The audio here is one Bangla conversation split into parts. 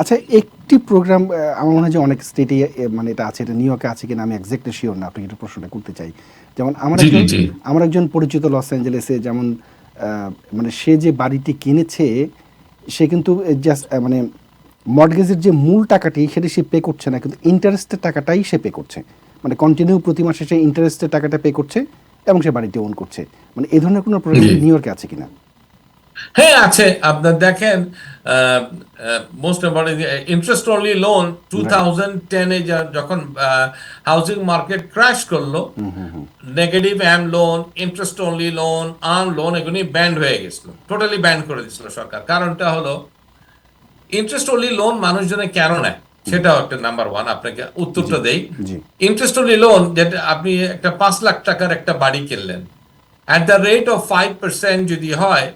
আচ্ছা একটি প্রোগ্রাম আমার মনে হয় যে অনেক স্টেটে মানে এটা আছে এটা নিউ ইয়র্কে আছে কিনা আমি এক্স্যাক্টলি শিওর না আপনাকে একটু প্রশ্নটা করতে চাই। যেমন আমার একজন আমার একজন পরিচিত লস অ্যাঞ্জেলেসে যেমন মানে সে যে বাড়িটি কিনেছে সে কিন্তু জাস্ট মানে মর্টগেজের যে মূল টাকাটি সেটা সে পে করছে না কিন্তু ইন্টারেস্টের টাকাটাই সে পে করছে। মানে কন্টিনিউ প্রতি মাসে সে ইন্টারেস্টের টাকাটা পে করছে এবং সে বাড়িটি ওন করছে। মানে এই ধরনের কোনো প্রোগ্রাম নিউ ইয়র্কে আছে কিনা? হ্যাঁ আছে। আপনার দেখেন most important interest only loan two thousand টেনে যখন হাউজিং মার্কেট ক্র্যাশ করল negative ARM loan interest only loan ARM loan এগুলি ব্যান্ড হয়ে গেছিল। টোটালি ব্যান্ড করে দিয়েছিল সরকার। কারণটা হলো ইন্টারেস্ট অনলি লোন মানুষজনে কেন নেয়? সেটা একটা নাম্বার ওয়ান আপনাকে উত্তরটা দেই। ইন্টারেস্ট অনলি লোন যেটা আপনি একটা পাঁচ লাখ টাকার একটা বাড়ি কিনলেন at the rate of five percent যদি হয়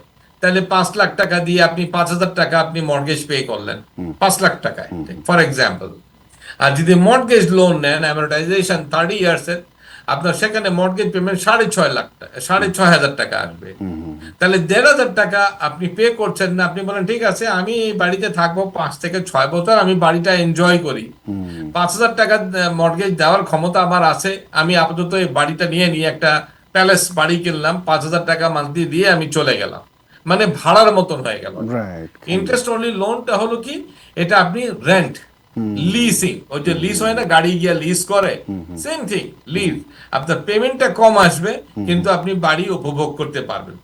তাহলে পাঁচ লাখ টাকা দিয়ে আপনি পাঁচ হাজার টাকা আপনি মর্গেজ পে করলেন। পাঁচ লাখ টাকায় ফর এক্সাম্পল আর যদি মর্গেজ লোন নেন অ্যামোটাইজেশন থার্টি ইয়ার্স এর আপনার সেখানে মর্গেজ পেমেন্ট সাড়ে ছয় লাখ টাকা সাড়ে ছয় হাজার টাকা আসবে। তাহলে দেড় হাজার টাকা আপনি পে করছেন না আপনি বলেন ঠিক আছে আমি এই বাড়িতে থাকব পাঁচ থেকে ছয় বছর আমি বাড়িটা এনজয় করি। পাঁচ হাজার টাকা মর্গেজ দেওয়ার ক্ষমতা আমার আছে আমি আপাতত এই বাড়িটা নিয়ে নিয়ে একটা প্যালেস বাড়ি কিনলাম পাঁচ হাজার টাকা মান্থলি দিয়ে আমি চলে গেলাম। মানে ভাড়ার মতন হয়ে গেল। ইন্টারেস্ট অনলি লোনটা হলো কি? এটা আপনি রেন্ট লিসিং ওই যে লিজ হয় না গাড়ি গিয়ে লিজ করে সেম থিং লিজ আপনার পেমেন্টটা কম আসবে কিন্তু আপনি বাড়ি উপভোগ করতে পারবেন।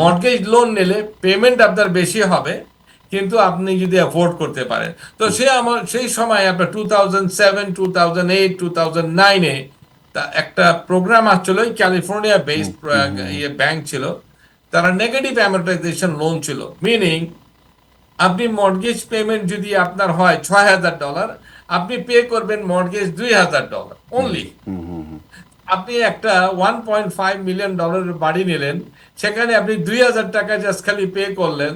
মর্গেজ লোন নিলে পেমেন্ট আপনার বেশি হবে কিন্তু আপনি যদি অ্যাফোর্ড করতে পারেন। তো সে আমার সেই সময় আপনার two thousand seven two thousand eight two thousand নাইনে তা একটা প্রোগ্রাম আসছিল ক্যালিফোর্নিয়া বেসড ইয়ে ব্যাংক ছিল। তারা নেগেটিভ অ্যামোটাইজেশন লোন ছিল। মিনিং আপনি মর্গেজ পেমেন্ট যদি আপনার হয় ছয় হাজার ডলার আপনি পে করবেন মর্গেজ দুই হাজার ডলার অনলি আপনি একটা ওয়ান পয়েন্ট ফাইভ মিলিয়ন ডলারের বাড়ি নিলেন সেখানে আপনি দুই হাজার টাকা জাস্ট খালি পে করলেন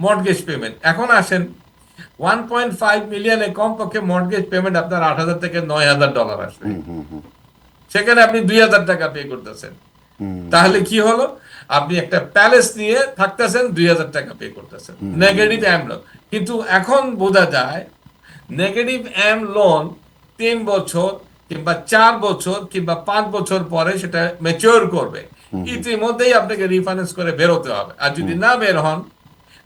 মর্গেজ পেমেন্ট এখন আসেন ওয়ান পয়েন্ট ফাইভ মিলিয়নে কমপক্ষে মর্গেজ পেমেন্ট আপনার আট হাজার থেকে নয় হাজার ডলার আসবে। সেখানে আপনি দুই হাজার টাকা পে করতেছেন। তাহলে কি হলো? আপনি একটা প্যালেস নিয়ে থাকতেছেন দুই হাজার টাকা পে করতেছেন। নেগেটিভ অ্যাম লোন কিন্তু এখন বোঝা যায় নেগেটিভ অ্যাম লোন তিন বছর কিংবা চার বছর কিংবা পাঁচ বছর পরে সেটা ম্যাচিওর করবে। ইতিমধ্যেই আপনাকে রিফাইন্যান্স করে বেরোতে হবে। আর যদি না বের হন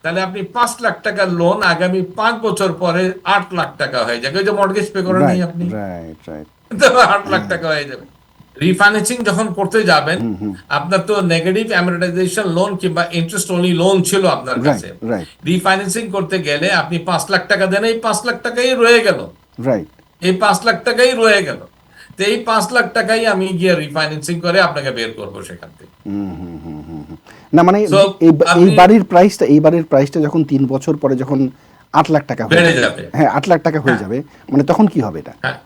তাহলে আপনি পাঁচ লাখ টাকার লোন আগামী পাঁচ বছর পরে আট লাখ টাকা হয়ে যাবে। ওই যে মর্গেজ পে করেন নাই আপনি। আট লাখ টাকা হয়ে যাবে। রিফাইন্যান্সিং যখন করতে যাবেন আপনার তো নেগেটিভ অ্যামোটাইজেশন লোন কিংবা ইন্টারেস্ট অনলি লোন ছিল আপনার কাছে। রিফাইন্যান্সিং করতে গেলে আপনি পাঁচ লাখ টাকা দেন এই পাঁচ লাখ টাকাই রয়ে গেল। রাইট এই পাঁচ লাখ টাকাই রয়ে গেল। তো এই পাঁচ লাখ টাকাই আমি গিয়ে রিফাইন্যান্সিং করে আপনাকে বের করব সেখান থেকে। না মানে এই এই বাড়ির প্রাইসটা এই বাড়ির প্রাইসটা যখন তিন বছর পরে যখন আট লাখ টাকা হয়ে যাবে। হ্যাঁ আট লাখ টাকা হয়ে। যাবে মানে তখন কি হবে এটা? হ্যাঁ।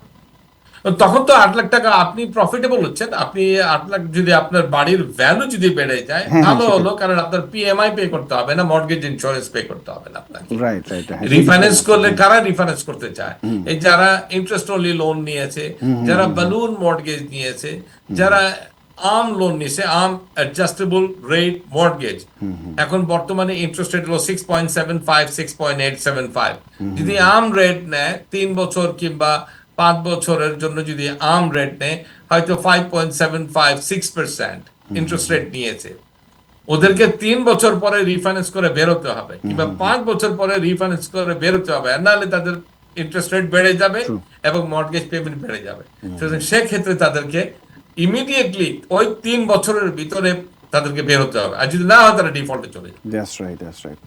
তখন তো আট লাখ টাকা আপনি প্রফিটেবল হচ্ছেন। আপনি আট লাখ যদি আপনার বাড়ির ভ্যালু যদি বেড়ে যায় হ্যাঁ, ভালো হলো কারণ আপনার পিএমআই পে করতে হবে না মর্গেজ ইন্স্যুরেন্স পে করতে হবে না আপনাকে। রিফাইন্যান্স করলে কারা রিফাইন্যান্স করতে চায়? এই যারা ইন্টারেস্ট অনলি লোন নিয়েছে যারা বালুন মর্গেজ নিয়েছে যারা আর্ম লোন নিয়েছে আর্ম অ্যাডজাস্টেবল রেট মর্গেজ এখন বর্তমানে ইন্টারেস্ট রেট হলো six point seven five six point eight seven five যদি আর্ম রেট নেয় তিন বছর কিংবা পাঁচ বছরের জন্য যদি আর্ম রেট নেয় হয়তো five point seven five six percent interest rate নিয়েছে। ওদেরকে তিন বছর পরে রিফাইন্যান্স করে বেরোতে হবে কিংবা পাঁচ বছর পরে রিফাইন্যান্স করে বেরোতে হবে আর নাহলে তাদের ইন্টারেস্ট রেট বেড়ে যাবে এবং মর্গেজ পেমেন্ট বেড়ে যাবে। সেক্ষেত্রে তাদেরকে ইমিডিয়েটলি ওই তিন বছরের ভিতরে তাদেরকে বেরোতে হবে আর যদি না হয় তারা ডিফল্টে চলে যাবে। That's right that's right